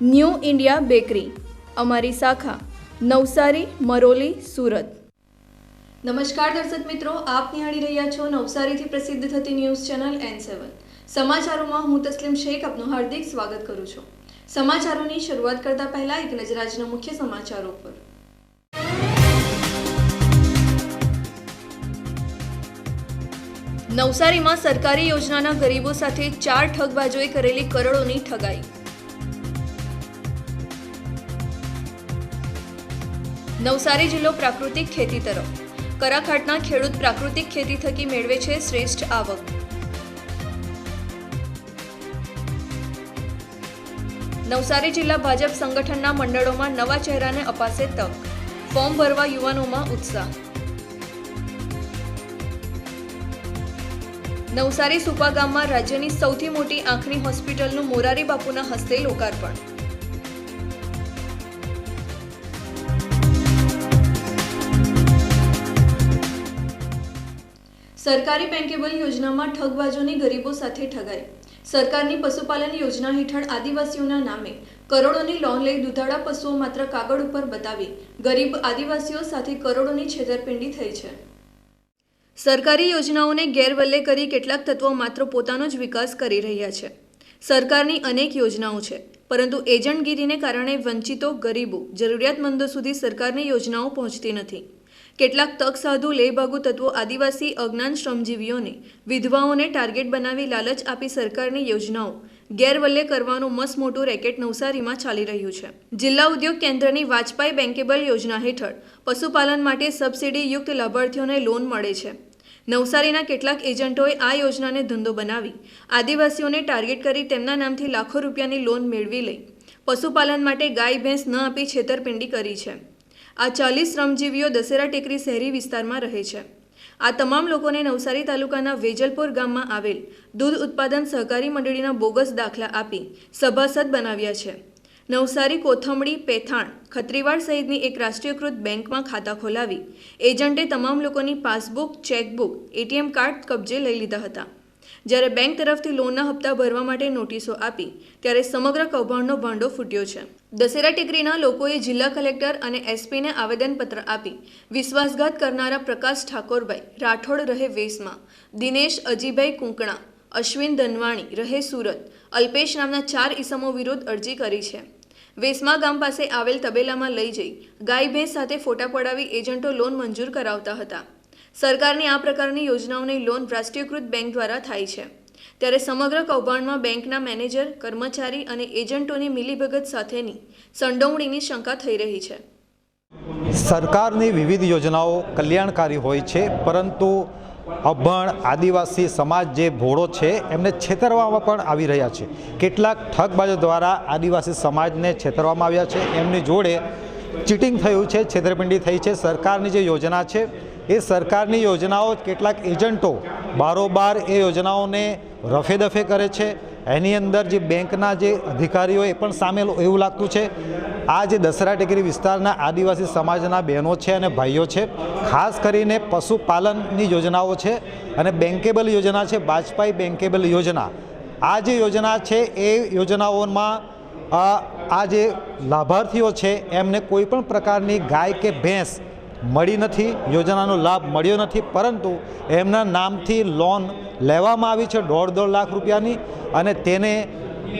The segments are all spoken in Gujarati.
new India bakery, અમારી શાખા, નવસારી, મરોલી, સુરત. નમસ્કાર દર્શક મિત્રો, આપ નિહાળી રહ્યા છો નવસારીથી પ્રસિદ્ધ થતી ન્યૂઝ ચેનલ એન સેવન. સમાચારોમાં હું તસ્લીમ શેખ આપનું હાર્દિક સ્વાગત કરું છું. સમાચારોની શરૂઆત કરતા પહેલા એક નજર આજના મુખ્ય સમાચારો પર. નવસારીમાં સરકારી યોજનાના ગરીબો સાથે ચાર ઠગબાજોએ કરેલી કરોડોની ઠગાઈ. નવસારી જિલ્લો પ્રાકૃતિક ખેતી તરફ. કરાખાટના ખેડૂત પ્રાકૃતિક ખેતી થકી મેળવે છે શ્રેષ્ઠ આવક. નવસારી જિલ્લા ભાજપ સંગઠનના મંડળોમાં નવા ચહેરાને અપાશે તક. ફોર્મ ભરવા યુવાનોમાં ઉત્સાહ. નવસારી સુપા ગામમાં રાજ્યની સૌથી મોટી આંખની હોસ્પિટલનું મોરારી બાપુના હસ્તે લોકાર્પણ. સરકારી બેન્કેબલ યોજનામાં ઠગબાજોની ગરીબો સાથે ઠગાઈ. સરકારની પશુપાલન યોજના હેઠળ આદિવાસીઓના નામે કરોડોની લોન લઈ દુધાળા પશુઓ માત્ર કાગળ ઉપર બતાવી ગરીબ આદિવાસીઓ સાથે કરોડોની છેતરપિંડી થઈ છે. સરકારી યોજનાઓને ગેરવલ્લે કરી કેટલાક તત્વો માત્ર પોતાનો જ વિકાસ કરી રહ્યા છે. સરકારની અનેક યોજનાઓ છે, પરંતુ એજન્ટગીરીને કારણે વંચિતો ગરીબો જરૂરિયાતમંદો સુધી સરકારની યોજનાઓ પહોંચતી નથી. કેટલાક તક સાધુ લેભાગુ તત્વો, આદિવાસી, અજ્ઞાન શ્રમજીવીઓને, વિધવાઓને ટાર્ગેટ બનાવી લાલચ આપી સરકારની યોજનાઓ. ગેરવલ્લે કરવાનું મસ મોટું રેકેટ નવસારીમાં ચાલી રહ્યું છે. જિલ્લા ઉદ્યોગ કેન્દ્રની વાજપાઈ બેન્કેબલ યોજના હેઠળ પશુપાલન માટે સબસિડીયુક્ત લાભાર્થીઓને લોન મળે છે. નવસારીના કેટલાક એજન્ટોએ આ યોજનાને ધંધો બનાવી આદિવાસીઓને ટાર્ગેટ કરી તેમના નામથી લાખો રૂપિયાની લોન મેળવી લઈ પશુપાલન માટે ગાય, ભેંસ ન આપી છેતરપિંડી કરી છે. આ ચાલીસ શ્રમજીવીઓ દશેરા ટેકરી શહેરી વિસ્તારમાં રહે છે. આ તમામ લોકોને નવસારી તાલુકાના વેજલપુર ગામમાં આવેલ દૂધ ઉત્પાદન સહકારી મંડળીના બોગસ દાખલા આપી સભાસદ બનાવ્યા છે. નવસારી કોથમડી, પેથાણ, ખત્રીવાડ સહિતની એક રાષ્ટ્રીયકૃત બેંકમાં ખાતા ખોલાવી એજન્ટે તમામ લોકોની પાસબુક, ચેકબુક, એટીએમ કાર્ડ કબજે લઈ લીધા હતા. જ્યારે બેંક તરફથી લોનના હપ્તા ભરવા માટે નોટિસો આપી, ત્યારે સમગ્ર કૌભાંડનો ભાંડો ફૂટ્યો છે. દશેરા ટેકરીના લોકોએ જિલ્લા કલેક્ટર અને એસપીને આવેદનપત્ર આપી, વિશ્વાસઘાત કરનારા પ્રકાશ ઠાકોરભાઈ રાઠોડ રહે વેસમાં, દિનેશ અજીભાઈ કુંકણા, અશ્વિન ધનવાણી રહે સુરત, અલ્પેશ નામના ચાર ઈસમો વિરુદ્ધ અરજી કરી છે. વેસમા ગામ પાસે આવેલ તબેલામાં લઈ જઈ ગાય ભેંસ સાથે ફોટા પડાવી એજન્ટો લોન મંજૂર કરાવતા હતા. સરકારની આ પ્રકારની યોજનાઓની લોન રાષ્ટ્રીયકૃત બેંક દ્વારા થાય છે. ત્યારે સમગ્ર કૌભાંડમાં બેંકના મેનેજર, કર્મચારી અને એજન્ટોની મિલીભગત સાથેની સંડોવણીની શંકા થઈ રહી છે. સરકારની વિવિધ યોજનાઓ કલ્યાણકારી હોય છે, પરંતુ અભણ આદિવાસી સમાજ જે ભોળો છે, એમને છેતરવામાં પણ આવી રહ્યા છે. કેટલાક ઠગબાજો દ્વારા આદિવાસી સમાજને છેતરવામાં આવ્યા છે. એમની જોડે ચીટિંગ થયું છે, છેતરપિંડી થઈ છે. સરકારની જે યોજના છે એ સરકારની યોજનાઓ કેટલાક એજન્ટો બારોબાર એ યોજનાઓને રફે દફે કરે છે. એની અંદર જે બેંકના જે અધિકારીઓ એ પણ સામેલ એવું લાગતું છે. આ જે દસરા ટેકરી વિસ્તારના આદિવાસી સમાજના બહેનો છે અને ભાઈઓ છે, ખાસ કરીને પશુપાલનની યોજનાઓ છે અને બેન્કેબલ યોજના છે વાજપાઈ બેન્કેબલ યોજના. આ જે યોજના છે એ યોજનાઓમાં આ જે લાભાર્થીઓ છે એમને કોઈ પણ પ્રકારની ગાય કે ભેંસ મળી નથી, યોજનાનો લાભ મળ્યો નથી, પરંતુ એમના નામથી લોન લેવામાં આવી છે દોઢ દોઢ લાખ રૂપિયાની અને તેને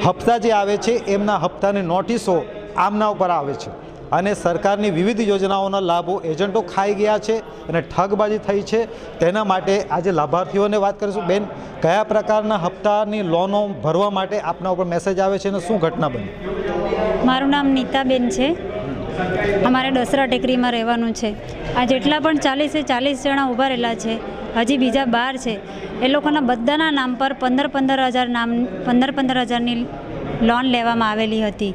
હપ્તા જે આવે છે, એમના હપ્તાની નોટિસો આમના ઉપર આવે છે. અને સરકારની વિવિધ યોજનાઓના લાભો એજન્ટો ખાઈ ગયા છે અને ઠગબાજી થઈ છે. તેના માટે આજે લાભાર્થીઓને વાત કરીશું. બેન, કયા પ્રકારના હપ્તાની લોનો ભરવા માટે આપના ઉપર મેસેજ આવે છે અને શું ઘટના બની? મારું નામ નીતાબેન છે. અમારે દસરા ટેકરીમાં રહેવાનું છે. આ જેટલા પણ ચાલીસે ચાલીસ જણા ઊભા રહેલા છે, હજી બીજા બાર છે. એ લોકોના બધાના નામ પર પંદર પંદર હજાર નામ, પંદર પંદર હજારની લોન લેવામાં આવેલી હતી.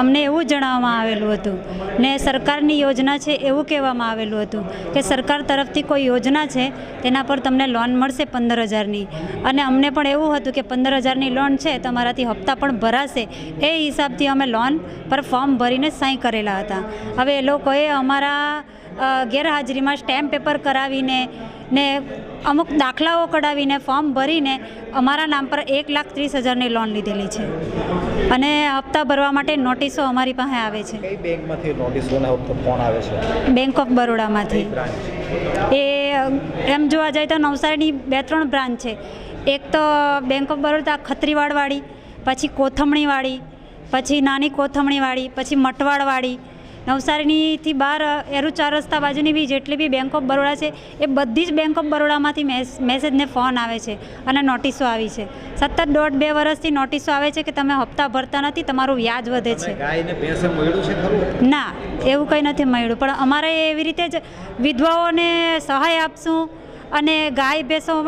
અમને એવું જણાવવામાં આવેલું હતું. ને સરકારની યોજના છે એવું કહેવામાં આવેલું હતું કે સરકાર તરફથી કોઈ યોજના છે તેના પર તમને લોન મળશે પંદર હજારની. અને અમને પણ એવું હતું કે પંદર હજારની લોન છે તમારાથી હપ્તા પણ ભરાશે. એ હિસાબથી અમે લોન પર ફોર્મ ભરીને સાઈન કરેલા હતા. હવે એ લોકોએ અમારા ગેરહાજરીમાં સ્ટેમ્પ પેપર કરાવીને ને અમુક દાખલાઓ કઢાવીને ફોર્મ ભરીને અમારા નામ પર એક લાખ ત્રીસ હજારની લોન લીધેલી છે. અને હપ્તા ભરવા માટે નોટિસો અમારી પાસે આવે છે. Bank of બરોડામાંથી. એ એમ જોવા જાય તો નવસારીની બે ત્રણ બ્રાન્ચ છે. એક તો બેંક ઓફ બરોડા ખત્રીવાડવાળી પછી કોથમણીવાળી પછી નાની કોથમણીવાળી પછી મટવાડવાળી નવસારીનીથી બહાર એરુ ચાર રસ્તા બાજુની બી જેટલી બી બેંક ઓફ બરોડા છે એ બધી જ બેંક ઓફ બરોડામાંથી મેસેજને મેસેજ ફોન આવે છે અને નોટિસો આવી છે. સતત દોઢ બે વર્ષથી નોટિસો આવે છે કે તમે હપ્તા ભરતા નથી તમારું વ્યાજ વધે છે. ના એવું કંઈ નથી મળ્યું. પણ અમારે એવી રીતે જ વિધવાઓને સહાય આપશું અને ગાય ભેંસો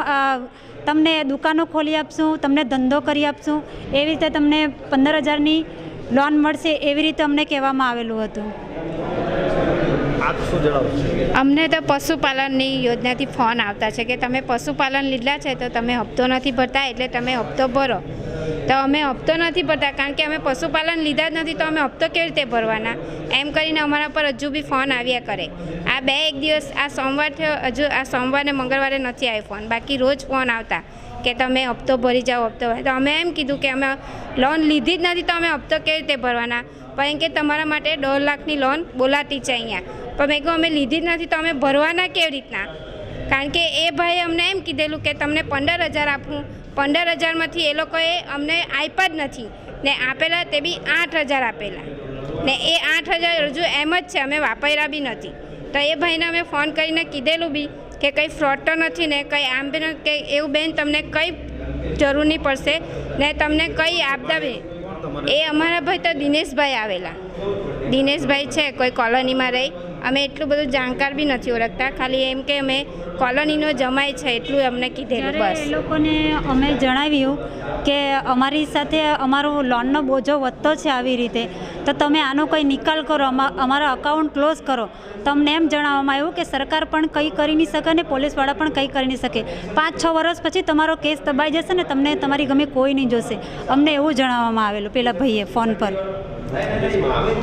તમને દુકાનો ખોલી આપશું તમને ધંધો કરી આપશું. એવી રીતે તમને પંદર હજારની લોન મળશે એવી રીતે અમને કહેવામાં આવેલું હતું. અમને તો પશુપાલનની યોજનાથી ફોન આવતા છે કે તમે પશુપાલન લીધા છે તો તમે હપ્તો નથી ભરતા એટલે તમે હપ્તો ભરો. તો અમે હપ્તો નથી ભરતા કારણ કે અમે પશુપાલન લીધા જ નથી તો અમે હપ્તો કેવી રીતે ભરવાના? એમ કરીને અમારા પર હજુ બી ફોન આવ્યા કરે. આ બે એક દિવસ, આ સોમવાર થયો, હજુ આ સોમવારે મંગળવારે નથી આવ્યો ફોન. બાકી રોજ ફોન આવતા કે તમે હપ્તો ભરી જાઓ, હપ્તો તો અમે એમ કીધું કે અમે લોન લીધી જ નથી તો અમે હપ્તો કેવી રીતે ભરવાના? પણ કે તમારા માટે દોઢ લાખની લોન બોલાતી છે અહીંયા. પણ મેં કહું અમે લીધી જ નથી, તો અમે ભરવાના કેવી રીતના? કારણ કે એ ભાઈએ અમને એમ કીધેલું કે, તમને પંદર હજાર આપું. પંદર હજારમાંથી એ લોકોએ અમને આપ્યા જ નથી. ને આપેલા તે બી આઠ હજાર આપેલા. ને એ આઠ હજાર હજુ એમ જ છે, અમે વાપર્યા બી નથી. તો એ ભાઈને અમે ફોન કરીને કીધેલું બી કે, કંઈ ફ્રોડ તો નથી ને, કંઈ આમ બી કે એવું બેન તમને કંઈ જરૂર નહીં પડશે ને તમને કંઈ આપતા બી એ અમારા ભાઈ તો દિનેશભાઈ આવેલા. દિનેશભાઈ છે, કોઈ કોલોનીમાં રહી. અમે એટલું બધું જાણકાર બી નથી ઓળખતા. ખાલી એમ કે અમે કોલોનીનો જમાય છે એટલું અમને કીધેલું બસ. એ લોકોને અમે જણાવ્યું કે અમારી સાથે અમારો લોનનો બોજો વધતો છે આવી રીતે તો તમે આનો કંઈ નિકાલ કરો અમા- અમારા અકાઉન્ટ ક્લોઝ કરો. તમને એમ જણાવવામાં આવ્યું કે સરકાર પણ કંઈ કરી નહીં શકે અને પોલીસવાળા પણ કંઈ કરી નહીં શકે. પાંચ છ વર્ષ પછી તમારો કેસ દબાઈ જશે ને તમને તમારી ગમે કોઈ નહીં જોશે. અમને એવું જણાવવામાં આવેલું પેલા ભાઈએ ફોન પર.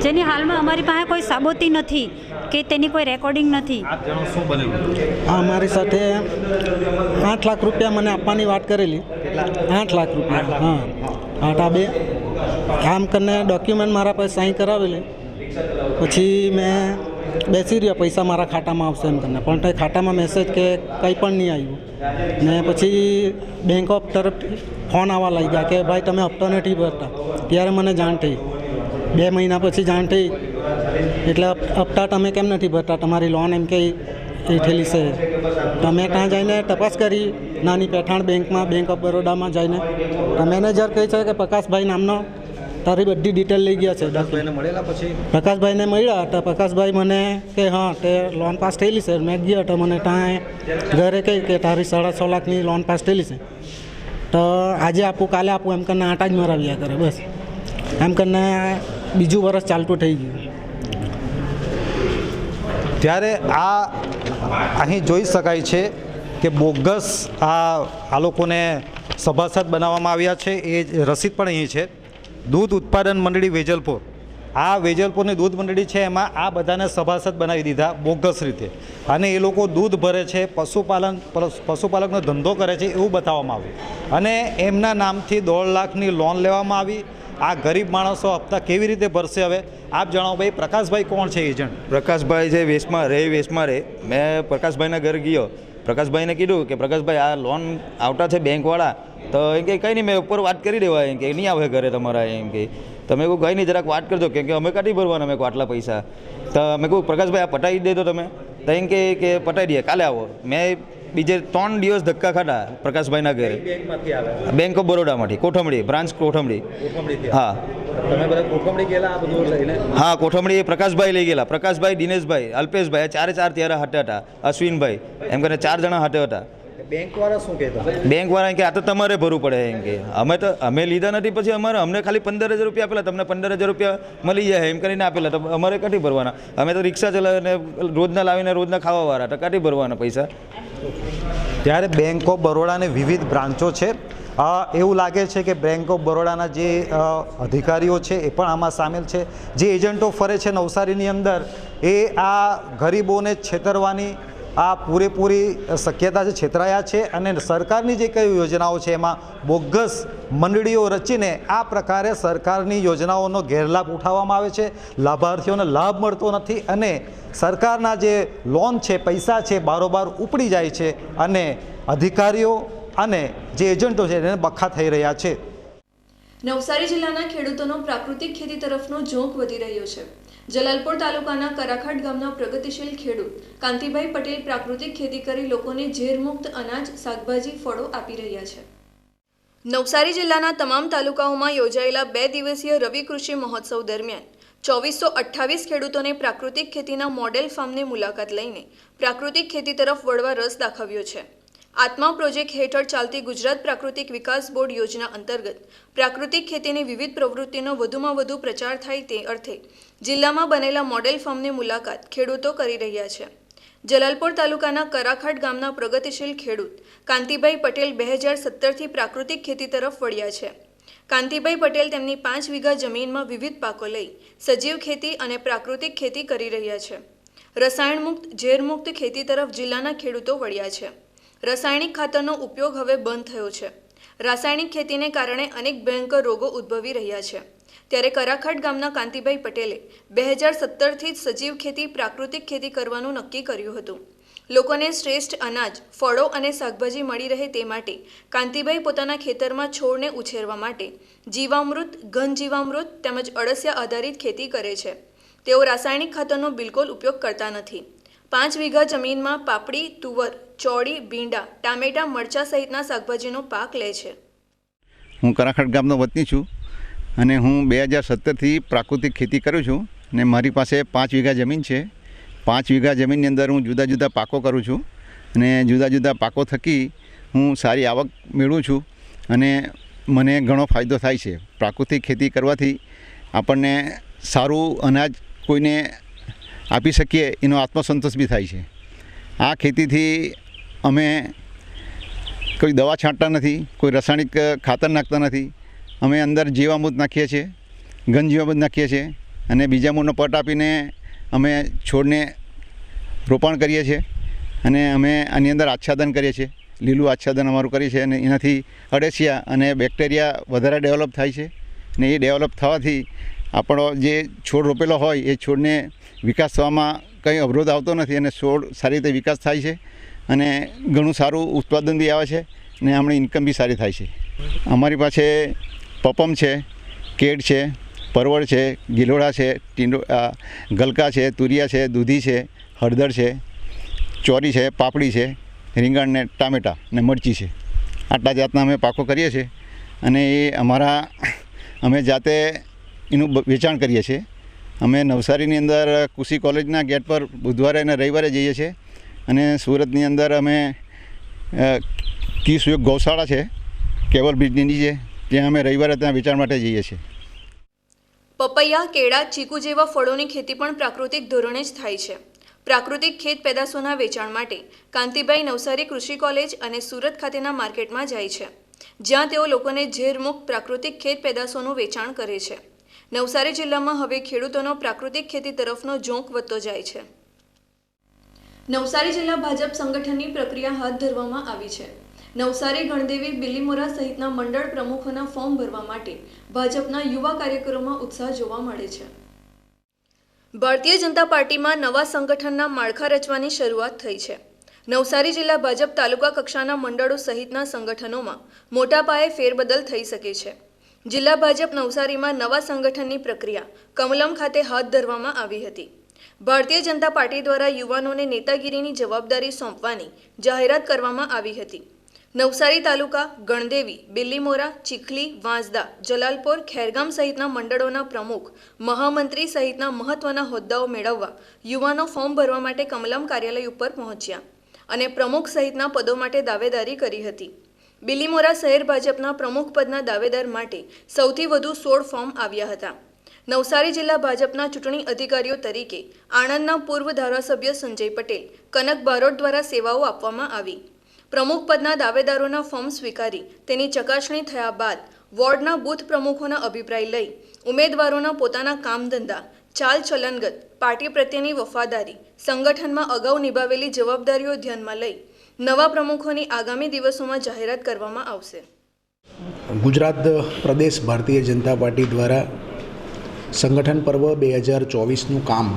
જેની હાલમાં અમારી પાસે કોઈ સાબોતી નથી કે તેની કોઈ રેકોર્ડિંગ નથી. આપ જણાવો શું બન્યું? આ મારી સાથે આઠ લાખ રૂપિયા મને આપવાની વાત કરેલી. આઠ લાખ રૂપિયા હા. આઠ બે. આમ કરીને ડોક્યુમેન્ટ મારા પાસે સાઈન કરાવેલી. પછી મેં બેસી રહ્યા પૈસા મારા ખાતામાં આવશે એમ કરીને. પણ તે ખાતામાં મેસેજ કે કંઈ પણ નહીં આવ્યું. ને પછી બેંક ઓફ તરફ ફોન આવવા લાગ્યા કે ભાઈ તમે હપ્તો નથી ભરતા. ત્યારે મને જાણ થઈ. બે મહિના પછી જાણ થઈ. એટલે હપ્તા તમે કેમ નથી ભરતા? તમારી લોન એમ કે એ થયેલી છે. તમે ત્યાં જઈને તપાસ કરી? નાની પેઠાણ બેંકમાં બેંક ઓફ બરોડામાં જઈને. તો મેનેજર કહે છે કે પ્રકાશભાઈ નામનો તારી બધી ડિટેલ લઈ ગયા છે. એને મળેલા પછી? પ્રકાશભાઈને મળ્યા તો પ્રકાશભાઈ મને કે હા તે લોન પાસ થયેલી છે. મેં ગયો તો મને ત્યાં ઘરે કહી કે તારી સાડા છ લાખની લોન પાસ થયેલી છે. તો આજે આપું કાલે આપું એમ કરીને આટા જ મરાવ્યા કરે બસ. એમ કરીને બીજું વર્ષ ચાલતું થઈ ગયું. ત્યારે આ અહીં જોઈ શકાય છે કે બોગસ આ આ લોકોને સભાસદ બનાવવામાં આવ્યા છે. એ રસીદ પણ અહીં છે. દૂધ ઉત્પાદન મંડળી વેજલપુર. આ વેજલપુરની દૂધ મંડળી છે, એમાં આ બધાને સભાસદ બનાવી દીધા બોગસ રીતે. અને એ લોકો દૂધ ભરે છે, પશુપાલન પશુપાલકનો ધંધો કરે છે એવું બતાવવામાં આવ્યું. અને એમના નામથી દોઢ લાખની લોન લેવામાં આવી. આ ગરીબ માણસો હપ્તા કેવી રીતે ભરશે હવે? આપ જણાવો ભાઈ, પ્રકાશભાઈ કોણ છે એજન્ટ પ્રકાશભાઈ છે વેસમાં રે વેસમાં રે. મેં પ્રકાશભાઈના ઘર ગયો. પ્રકાશભાઈને કીધું કે, પ્રકાશભાઈ, આ લોન આવતા છે બેંકવાળા. તો એમ કે, કંઈ નહીં, મેં ઉપર વાત કરી દેવા એમ કે, નહીં આવે ઘરે તમારા. એમ કે, તમે કહું કંઈ નહીં, જરાક વાત કરજો. કેમ કે અમે કાઢી ભરવાના, મેં આટલા પૈસા. તો મેં કહું, પ્રકાશભાઈ, આ પટાવી દે તો તમે. તો એમ કે પટાવી દઈએ, કાલે આવો. મેં બીજે ત્રણ દિવસ ધક્કા ખાધા પ્રકાશભાઈના ઘરે. બેંક ઓફ બરોડામાંથી કોઠમડી બ્રાન્ચ કોઠમડી. હા. હા કોઠમડી એ પ્રકાશભાઈ લઈ ગયેલા. પ્રકાશભાઈ દિનેશભાઈ અલ્પેશભાઈ ચારે ચાર ત્યારે હાથે હતા. અશ્વિનભાઈ એમ કરીને ચાર જણા હાથે હતા. બેંકવાળા શું કહેતા? બેંક વાળા કે આ તો તમારે ભરવું પડે એમ કે. અમે તો અમે લીધા નથી પછી અમારે અમને ખાલી પંદર હજાર રૂપિયા આપેલા તમને પંદર હજાર રૂપિયા મળી જાય એમ કરીને આપેલા તો અમારે કાઢી ભરવાના? અમે તો રિક્ષા ચલાવીને રોજના લાવીને રોજના ખાવાવાળા તો કાઢી ભરવાના પૈસા? ત્યારે બેંક ઓફ બરોડાની વિવિધ બ્રાન્ચો છે. એવું લાગે છે કે બેંક ઓફ બરોડાના જે અધિકારીઓ છે એ પણ આમાં સામેલ છે. જે એજન્ટો ફરે છે નવસારીની અંદર એ આ ગરીબોને છેતરવાની આ પૂરેપૂરી શક્યતા છે છેતરાયા છે અને સરકારની જે કઈ યોજનાઓ છે એમાં બોગસ મંડળીઓ રચીને આ પ્રકારે સરકારની યોજનાઓનો ગેરલાભ ઉઠાવવામાં આવે છે. લાભાર્થીઓને લાભ મળતો નથી અને સરકારના જે લોન છે, પૈસા છે, બારોબાર ઉપડી જાય છે અને અધિકારીઓ અને જે એજન્ટો છે એને બખા થઈ રહ્યા છે. નવસારી જિલ્લાના ખેડૂતોનો પ્રાકૃતિક ખેતી તરફનો ઝોંક વધી રહ્યો છે. જલાલપોર તાલુકાના કરાખાટ ગામના પ્રગતિશીલ ખેડૂત કાંતિભાઈ પટેલ પ્રાકૃતિક ખેતી કરી લોકોને ઝેરમુક્ત અનાજ, શાકભાજી, ફળો આપી રહ્યા છે. નવસારી જિલ્લાના તમામ તાલુકાઓમાં યોજાયેલા બે દિવસીય રવિ કૃષિ મહોત્સવ દરમિયાન ચોવીસો અઠ્ઠાવીસ ખેડૂતોને પ્રાકૃતિક ખેતીના મોડેલ ફાર્મની મુલાકાત લઈને પ્રાકૃતિક ખેતી તરફ વળવા રસ દાખવ્યો છે. આત્મા પ્રોજેક્ટ હેઠળ ચાલતી ગુજરાત પ્રાકૃતિક વિકાસ બોર્ડ યોજના અંતર્ગત પ્રાકૃતિક ખેતીની વિવિધ પ્રવૃત્તિનો વધુમાં વધુ પ્રચાર થાય તે અર્થે જિલ્લામાં બનેલા મોડેલ ફાર્મની મુલાકાત ખેડૂતો કરી રહ્યા છે. જલાલપોર તાલુકાના કરાખાટ ગામના પ્રગતિશીલ ખેડૂત કાંતિભાઈ પટેલ બે હજાર સત્તરથી પ્રાકૃતિક ખેતી તરફ વળ્યા છે. કાંતિભાઈ પટેલ તેમની પાંચ વીઘા જમીનમાં વિવિધ પાકો લઈ સજીવ ખેતી અને પ્રાકૃતિક ખેતી કરી રહ્યા છે. રસાયણમુક્ત, ઝેરમુક્ત ખેતી તરફ જિલ્લાના ખેડૂતો વળ્યા છે. રાસાયણિક ખાતરનો ઉપયોગ હવે બંધ થયો છે. રાસાયણિક ખેતીને કારણે અનેક ભયંકર રોગો ઉદ્ભવી રહ્યા છે. ત્યારે કરાખટ ગામના કાંતિભાઈ પટેલે બે હજાર સત્તરથી જ સજીવ ખેતી, પ્રાકૃતિક ખેતી કરવાનું નક્કી કર્યું હતું. લોકોને શ્રેષ્ઠ અનાજ, ફળો અને શાકભાજી મળી રહે તે માટે કાંતિભાઈ પોતાના ખેતરમાં છોડને ઉછેરવા માટે જીવામૃત, ઘન જીવામૃત તેમજ અળસિયા આધારિત ખેતી કરે છે. તેઓ રાસાયણિક ખાતરનો બિલકુલ ઉપયોગ કરતા નથી. પાંચ વીઘા જમીનમાં પાપડી, તુવર, ચોળી, ભીંડા, ટામેટાં, મરચાં સહિતના શાકભાજીનો પાક લે છે. હું કરાખટ ગામનો વતની છું. અને હું બે હજાર સત્તરથી પ્રાકૃતિક ખેતી કરું છું ને મારી પાસે પાંચ વીઘા જમીન છે. પાંચ વીઘા જમીનની અંદર હું જુદા જુદા પાકો કરું છું અને જુદા જુદા પાકો થકી હું સારી આવક મેળવું છું અને મને ઘણો ફાયદો થાય છે. પ્રાકૃતિક ખેતી કરવાથી આપણને સારું અનાજ કોઈને આપી શકીએ એનો આત્મસંતોષ બી થાય છે. આ ખેતીથી અમે કોઈ દવા છાંટતા નથી, કોઈ રાસાયણિક ખાતર નાખતા નથી અમે અંદર જીવામૃત નાખીએ છીએ ઘન જીવામૃત નાખીએ છીએ અને બીજા મૂળનો પટ આપીને અમે છોડને રોપાણ કરીએ છીએ અને અમે આની અંદર આચ્છાદન કરીએ છીએ. લીલું આચ્છાદન અમારું કરીએ છીએ અને એનાથી અડેસિયા અને બેક્ટેરિયા વધારે ડેવલપ થાય છે અને એ ડેવલપ થવાથી આપણો જે છોડ રોપેલો હોય એ છોડને વિકાસ થવામાં કંઈ અવરોધ આવતો નથી અને છોડ સારી રીતે વિકાસ થાય છે અને ઘણું સારું ઉત્પાદન બી આવે છે ને આપણી ઇન્કમ બી સારી થાય છે. અમારી પાસે પપમ છે કેડ છે, પરવળ છે, ગિલોડા છે, ટીંડો ગલકા છે, તુરિયા છે, દૂધી છે, હળદર છે, ચોરી છે, પાપડી છે, રીંગણ ને ટામેટાં ને મરચી છે. આટલા જાતના અમે પાકો કરીએ છીએ અને એ અમારા, અમે જાતે એનું વેચાણ કરીએ છીએ. અમે નવસારીની અંદર કૃષિ કોલેજના ગેટ પર બુધવારે અને રવિવારે જઈએ છીએ અને સુરતની અંદર અમે કીસુયોગ ગૌશાળા છે, કેવલ બ્રિજની નીચે. ત્યાં અમે રવિવારે ત્યાં વેચાણ માટે જઈએ છીએ. પપૈયા, કેળા, ચીકુ જેવા ફળોની ખેતી પણ પ્રાકૃતિક ધોરણે જ થાય છે. પ્રાકૃતિક ખેત પેદાશોના વેચાણ માટે કાંતિભાઈ નવસારી કૃષિ કોલેજ અને સુરત ખાતેના માર્કેટમાં જાય છે. જ્યાં તેઓ લોકોને ઝેરમુક્ત પ્રાકૃતિક ખેત પેદાશોનું વેચાણ કરે છે. નવસારી જિલ્લામાં હવે ખેડૂતોનો પ્રાકૃતિક ખેતી તરફનો ઝોંક વધતો જાય છે. નવસારી જિલ્લા ભાજપ સંગઠનની પ્રક્રિયા હાથ ધરવામાં આવી છે. નવસારી, ગણદેવી, બિલીમોરા સહિતના મંડળ પ્રમુખોના ફોર્મ ભરવા માટે ભાજપના યુવા કાર્યકરોમાં ઉત્સાહ જોવા મળે છે. ભારતીય જનતા પાર્ટીમાં નવા સંગઠનના માળખા રચવાની શરૂઆત થઈ છે. નવસારી જિલ્લા ભાજપ તાલુકા કક્ષાના મંડળો સહિતના સંગઠનોમાં મોટા પાયે ફેરબદલ થઈ શકે છે. જિલ્લા ભાજપ નવસારીમાં નવા સંગઠનની પ્રક્રિયા કમલમ ખાતે હાથ ધરવામાં આવી હતી. ભારતીય જનતા પાર્ટી દ્વારા યુવાનોને નેતાગીરીની જવાબદારી સોંપવાની જાહેરાત કરવામાં આવી હતી. નવસારી તાલુકા ગણદેવી, બિલ્લીમોરા, ચીખલી, વાંસદા, જલાલપોર, ખેરગામ સહિતના મંડળોના પ્રમુખ, મહામંત્રી સહિતના મહત્વના હોદ્દાઓ મેળવવા યુવાનો ફોર્મ ભરવા માટે કમલમ કાર્યાલય ઉપર પહોંચ્યા અને પ્રમુખ સહિતના પદો માટે દાવેદારી કરી હતી. બિલીમોરા શહેર ભાજપના પ્રમુખ પદના દાવેદાર માટે સૌથી વધુ સોળ ફોર્મ આવ્યા હતા. નવસારી જિલ્લા ભાજપના ચૂંટણી અધિકારીઓ તરીકે આણંદના પૂર્વ ધારાસભ્ય સંજય પટેલ કનક બારોટ દ્વારા સેવાઓ આપવામાં આવી. પ્રમુખ પદના દાવેદારોના ફોર્મ સ્વીકારી તેની ચકાસણી થયા બાદ વોર્ડના બૂથ પ્રમુખોના અભિપ્રાય લઈ ઉમેદવારોના પોતાના કામ ધંધા ચાલ ચલનગત, પાર્ટી પ્રત્યેની વફાદારી, સંગઠનમાં અગાઉ નિભાવેલી જવાબદારીઓ ધ્યાનમાં લઈ નવા પ્રમુખોની આગામી દિવસોમાં જાહેરાત કરવામાં આવશે. ગુજરાત પ્રદેશ ભારતીય જનતા પાર્ટી દ્વારા સંગઠન પર્વ બે હજાર ચોવીસનું કામ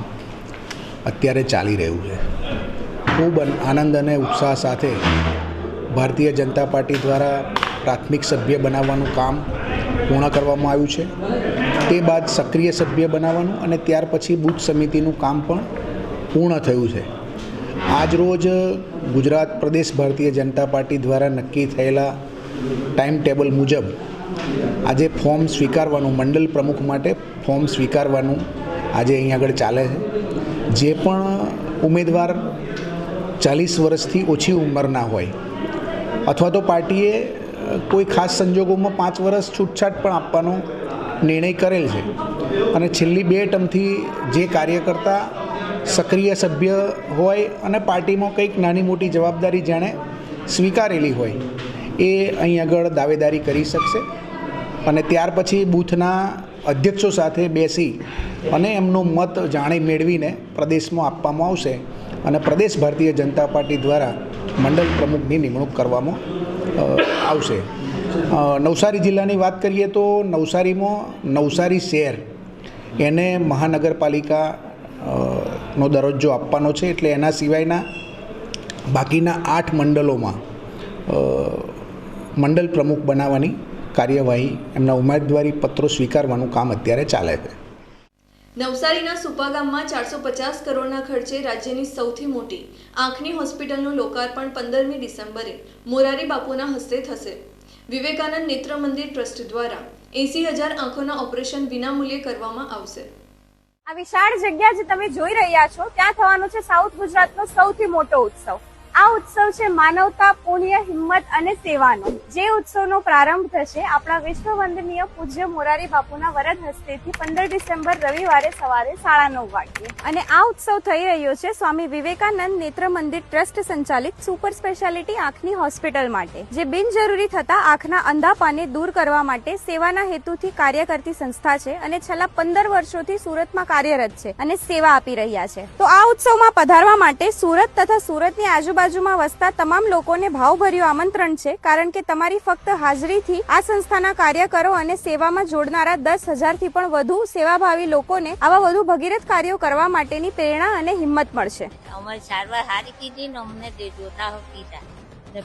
અત્યારે ચાલી રહ્યું છે. ખૂબ આનંદ અને ઉત્સાહ સાથે ભારતીય જનતા પાર્ટી દ્વારા પ્રાથમિક સભ્ય બનાવવાનું કામ પૂર્ણ કરવામાં આવ્યું છે. તે બાદ સક્રિય સભ્ય બનાવવાનું અને ત્યાર પછી બૂથ સમિતિનું કામ પણ પૂર્ણ થયું છે. આજ રોજ ગુજરાત પ્રદેશ ભારતીય જનતા પાર્ટી દ્વારા નક્કી થયેલા ટાઈમ ટેબલ મુજબ આજે ફોર્મ સ્વીકારવાનું, મંડળ પ્રમુખ માટે ફોર્મ સ્વીકારવાનું આજે અહીં આગળ ચાલે છે. જે પણ ઉમેદવાર ચાલીસ વર્ષથી ઓછી ઉંમરના હોય અથવા તો પાર્ટીએ કોઈ ખાસ સંજોગોમાં પાંચ વર્ષ છૂટછાટ પણ આપવાનો નિર્ણય કરેલ છે. અને છેલ્લી બે ટર્મથી જે કાર્યકર્તા સક્રિય સભ્ય હોય અને પાર્ટીમાં કંઈક નાની મોટી જવાબદારી જેણે સ્વીકારેલી હોય, એ અહીં આગળ દાવેદારી કરી શકશે. અને ત્યાર પછી બૂથના અધ્યક્ષો સાથે બેસી અને એમનો મત જાણે મેળવીને પ્રદેશમાં આપવામાં આવશે. અને પ્રદેશ ભારતીય જનતા પાર્ટી દ્વારા મંડળ પ્રમુખની નિમણૂક કરવામાં આવશે. નવસારી જિલ્લાની વાત કરીએ તો નવસારીમાં નવસારી શહેર એને મહાનગરપાલિકા નો દરજ્જો આપવાનો છે એટલે એના સિવાયના બાકીના આઠ મંડળોમાં મંડળ પ્રમુખ બનાવવાની કાર્યવાહી એમના ઉમેદવારી પત્રો સ્વીકારવાનું કામ અત્યારે ચાલે છે. નવસારીના સુપા ગામમાં ચારસો પચાસ કરોડના ખર્ચે રાજ્યની સૌથી મોટી આંખની હોસ્પિટલનું લોકાર્પણ પંદરમી ડિસેમ્બરે મોરારી બાપુના હસ્તે થશે. વિવેકાનંદ નેત્ર મંદિર ટ્રસ્ટ દ્વારા એસી હજાર આંખોના ઓપરેશન વિનામૂલ્યે કરવામાં આવશે. આ વિશાળ જગ્યા જે તમે જોઈ રહ્યા છો, ત્યાં થવાનો છે સાઉથ ગુજરાતનો સૌથી મોટો ઉત્સવ. આ ઉત્સવ છે માનવતા, પુણ્ય, હિંમત અને સેવાનો. જે ઉત્સવનો પ્રારંભ થશે, આપણા વિશ્વ વંદનીય પૂજ્ય મોરારી બાપુના વરદ હસ્તેથી પંદર ડિસેમ્બર રવિવારે સવારે સાડા નવ વાગ્યે. અને આ ઉત્સવ થઈ રહ્યો છે સ્વામી વિવેકાનંદ નેત્ર મંદિર ટ્રસ્ટ સંચાલિત સુપર સ્પેશિયાલિટી આંખની હોસ્પિટલ માટે, જે બિનજરૂરી થતા આંખના અંધાપાને દૂર કરવા માટે સેવાના હેતુથી કાર્ય કરતી સંસ્થા છે અને છેલ્લા પંદર વર્ષોથી સુરતમાં કાર્યરત છે અને સેવા આપી રહ્યા છે. તો આ ઉત્સવમાં પધારવા માટે સુરત તથા સુરતની આજુબાજુમાં વસતા તમામ લોકોને ભાવભર્યું આમંત્રણ છે કારણ કે તમારી ફક્ત હાજરીથી આ સંસ્થાના કાર્યકરો અને સેવામાં જોડનારા દસ હજારથી પણ વધુ સેવાભાવી લોકોને આવા વધુ ભગીરથ કાર્યો કરવા માટેની પ્રેરણા અને હિંમત મળશે. અમારી સારવાર સારી કીધી ને અમને જોતા કીધા.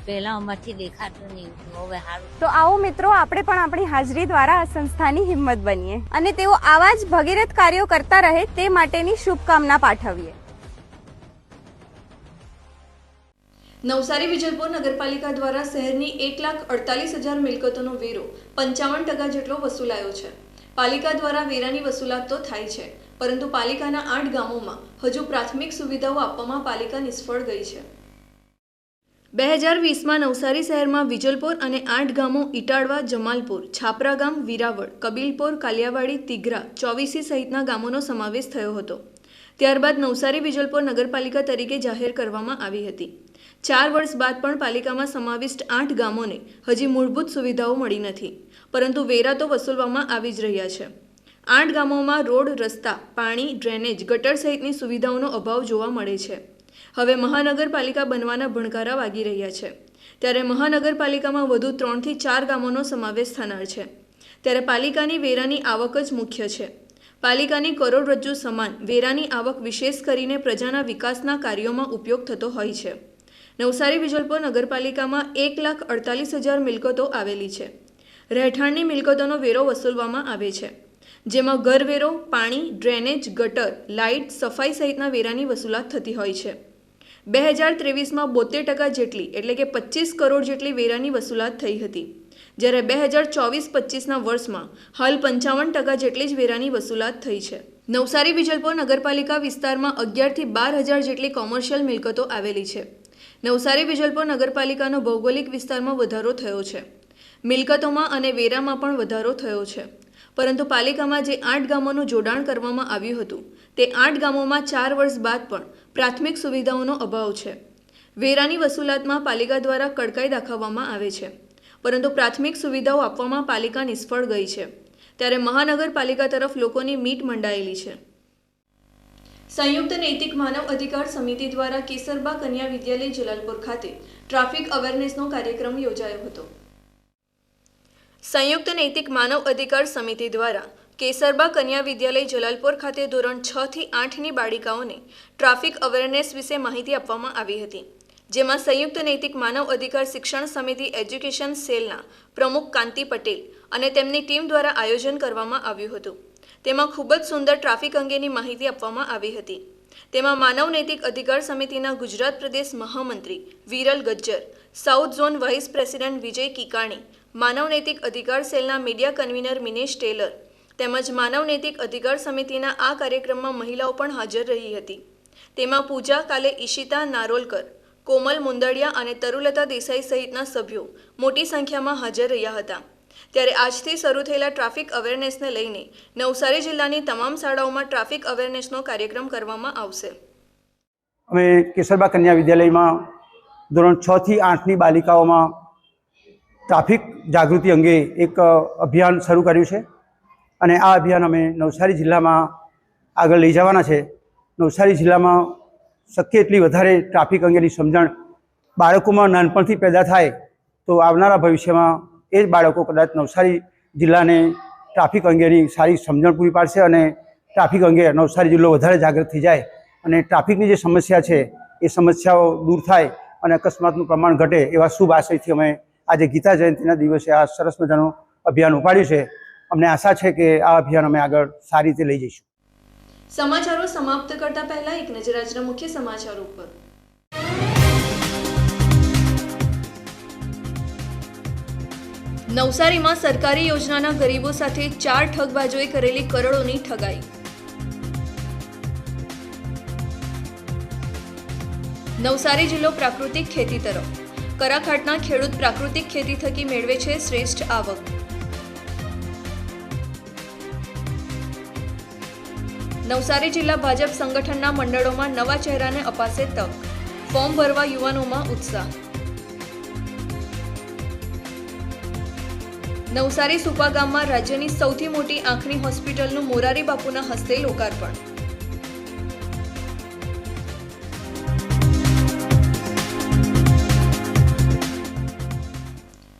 પહેલા અમારથી દેખાતું નહીં હવે સારું તો આવો મિત્રો આપણે પણ આપણી હાજરી દ્વારા આ સંસ્થાની હિંમત બનીએ અને તેઓ આવા જ ભગીરથ કાર્યો કરતા રહે તે માટેની શુભકામના પાઠવીએ. નવસારી વિજલપુર નગરપાલિકા દ્વારા શહેરની એક લાખ અડતાલીસ હજાર મિલકતોનો વેરો પંચાવન ટકા જેટલો વસૂલાયો છે. પાલિકા દ્વારા વેરાની વસૂલાત તો થાય છે, પરંતુ પાલિકાના આઠ ગામોમાં હજુ પ્રાથમિક સુવિધાઓ આપવામાં પાલિકા નિષ્ફળ ગઈ છે. બે હજાર વીસમાં નવસારી શહેરમાં વિજલપોર અને આઠ ગામો ઇટાડવા જમાલપુર છાપરા ગામ વિરાવળ, કબીલપોર, કાલિયાવાડી તિઘરા ચોવીસી સહિતના ગામોનો સમાવેશ થયો હતો. ત્યારબાદ નવસારી વિજલપોર નગરપાલિકા તરીકે જાહેર કરવામાં આવી હતી. ચાર વર્ષ બાદ પણ પાલિકામાં સમાવિષ્ટ આઠ ગામોને હજી મૂળભૂત સુવિધાઓ મળી નથી, પરંતુ વેરા તો વસૂલવામાં આવી જ રહ્યા છે. આઠ ગામોમાં રોડ, રસ્તા, પાણી, ડ્રેનેજ, ગટર સહિતની સુવિધાઓનો અભાવ જોવા મળે છે. હવે મહાનગરપાલિકા બનવાના ભણકારા વાગી રહ્યા છે. ત્યારે મહાનગરપાલિકામાં વધુ ત્રણથી ચાર ગામોનો સમાવેશ થનાર છે. ત્યારે પાલિકાની વેરાની આવક જ મુખ્ય છે. પાલિકાની કરોડરજ્જુ સમાન વેરાની આવક વિશેષ કરીને પ્રજાના વિકાસના કાર્યોમાં ઉપયોગ થતો હોય છે. નવસારી વિજલપોર નગરપાલિકામાં એક લાખ અડતાલીસ હજાર મિલકતો આવેલી છે. રહેઠાણની મિલકતોનો વેરો વસૂલવામાં આવે છે. જેમાં ઘરવેરો, પાણી, ડ્રેનેજ, ગટર, લાઇટ, સફાઈ સહિતના વેરાની વસૂલાત થતી હોય છે. બે હજાર ત્રેવીસમાં બોતેર ટકા જેટલી એટલે કે પચીસ કરોડ જેટલી વેરાની વસૂલાત થઈ હતી. જ્યારે બે હજાર ચોવીસ પચીસના વર્ષમાં હાલ પંચાવન ટકા જેટલી જ વેરાની વસૂલાત થઈ છે. નવસારી વિજલપોર નગરપાલિકા વિસ્તારમાં અગિયારથી બાર હજાર જેટલી કોમર્શિયલ મિલકતો આવેલી છે. નવસારી વિજલપોર નગરપાલિકાનો ભૌગોલિક વિસ્તારમાં વધારો થયો છે. મિલકતોમાં અને વેરામાં પણ વધારો થયો છે. પરંતુ પાલિકામાં જે આઠ ગામોનું જોડાણ કરવામાં આવ્યું હતું, તે આઠ ગામોમાં ચાર વર્ષ બાદ પણ પ્રાથમિક સુવિધાઓનો અભાવ છે. વેરાની વસૂલાતમાં પાલિકા દ્વારા કડકાઈ દાખવવામાં આવે છે. પરંતુ પ્રાથમિક સુવિધાઓ આપવામાં પાલિકા નિષ્ફળ ગઈ છે. ત્યારે મહાનગરપાલિકા તરફ લોકોની મીટ મંડાયેલી છે. સંયુક્ત નૈતિક માનવ અધિકાર સમિતિ દ્વારા કેસરબા કન્યા વિદ્યાલય જલાલપુર ખાતે ટ્રાફિક અવેરનેસનો કાર્યક્રમ યોજાયો હતો. સંયુક્ત નૈતિક માનવ અધિકાર સમિતિ દ્વારા કેસરબા કન્યા વિદ્યાલય જલાલપુર ખાતે ધોરણ છ થી આઠની બાળિકાઓને ટ્રાફિક અવેરનેસ વિશે માહિતી આપવામાં આવી હતી, જેમાં સંયુક્ત નૈતિક માનવ અધિકાર શિક્ષણ સમિતિ એજ્યુકેશન સેલના પ્રમુખ કાંતિ પટેલ અને તેમની ટીમ દ્વારા આયોજન કરવામાં આવ્યું હતું. તેમાં ખૂબ જ સુંદર ટ્રાફિક અંગેની માહિતી આપવામાં આવી હતી. તેમાં માનવ નૈતિક અધિકાર સમિતિના ગુજરાત પ્રદેશ મહામંત્રી Viral Gajjar, south zone vice president Vijay Kikani, માનવ નૈતિક અધિકાર સેલના મીડિયા કન્વીનર મિનેશ ટેલર તેમજ માનવ નૈતિક અધિકાર સમિતિના આ કાર્યક્રમમાં મહિલાઓ પણ હાજર રહી હતી. તેમાં પૂજા કાલે ઈશિતા નારોલકર, કોમલ મુંદડિયા અને તરુલતા દેસાઈ સહિતના સભ્યો મોટી સંખ્યામાં હાજર રહ્યા હતા. ત્યારે આજથી શરૂ થયેલા ટ્રાફિક અવેરનેસને લઈને નવસારી જિલ્લાની તમામ શાળાઓમાં ટ્રાફિક અવેરનેસનો કાર્યક્રમ કરવામાં આવશે. અમે કેસરબા કન્યા વિદ્યાલયમાં ધોરણ છ થી આઠની બાલિકાઓમાં ટ્રાફિક જાગૃતિ અંગે એક અભિયાન શરૂ કર્યું છે. અને આ અભિયાન અમે નવસારી જિલ્લામાં આગળ લઈ જવાના છે. નવસારી જિલ્લામાં શક્ય એટલી વધારે ટ્રાફિક અંગેની સમજણ બાળકોમાં નાનપણથી પેદા થાય તો આવનારા ભવિષ્યમાં એ જ બાળકો કદાચ નવસારી જિલ્લાને ટ્રાફિક અંગેની સારી સમજણ પૂરી પાડશે અને ટ્રાફિક અંગે નવસારી જિલ્લો વધારે જાગૃત થઈ જાય અને ટ્રાફિકની જે સમસ્યા છે, એ સમસ્યાઓ દૂર થાય અને અકસ્માતનું પ્રમાણ ઘટે એવા શુભ આશયથી અમે આજે ગીતા જયંતિના દિવસે આ સરસ મજાનું અભિયાન ઉપાડ્યું છે. અમને આશા છે કે આ અભિયાન અમે આગળ સારી રીતે લઈ જઈશું. સમાચારો સમાપ્ત કરતા પહેલા એક નજર આજના મુખ્ય સમાચારો ઉપર. નવસારીમાં સરકારી યોજનાના ગરીબો સાથે ચાર ઠગબાજોએ કરેલી કરોડોની ઠગાઈ. નવસારી જિલ્લો પ્રાકૃતિક ખેતી તરફ. કરાખાટના ખેડૂત પ્રાકૃતિક ખેતી થકી મેળવે છે શ્રેષ્ઠ આવક. નવસારી જિલ્લા ભાજપ સંગઠનના મંડળોમાં નવા ચહેરાને અપાશે તક. ફોર્મ ભરવા યુવાનોમાં ઉત્સાહ. નવસારી સુપા ગામમાં રાજ્યની સૌથી મોટી આંખની હોસ્પિટલનું મોરારી બાપુના હસ્તે લોકાર્પણ.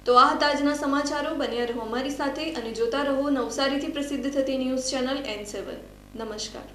તો આ હતા આજના સમાચારો. બન્યા રહો અમારી સાથે અને જોતા રહો નવસારીથી પ્રસિદ્ધ થતી ન્યૂઝ ચેનલ એન સેવન નમસ્કાર.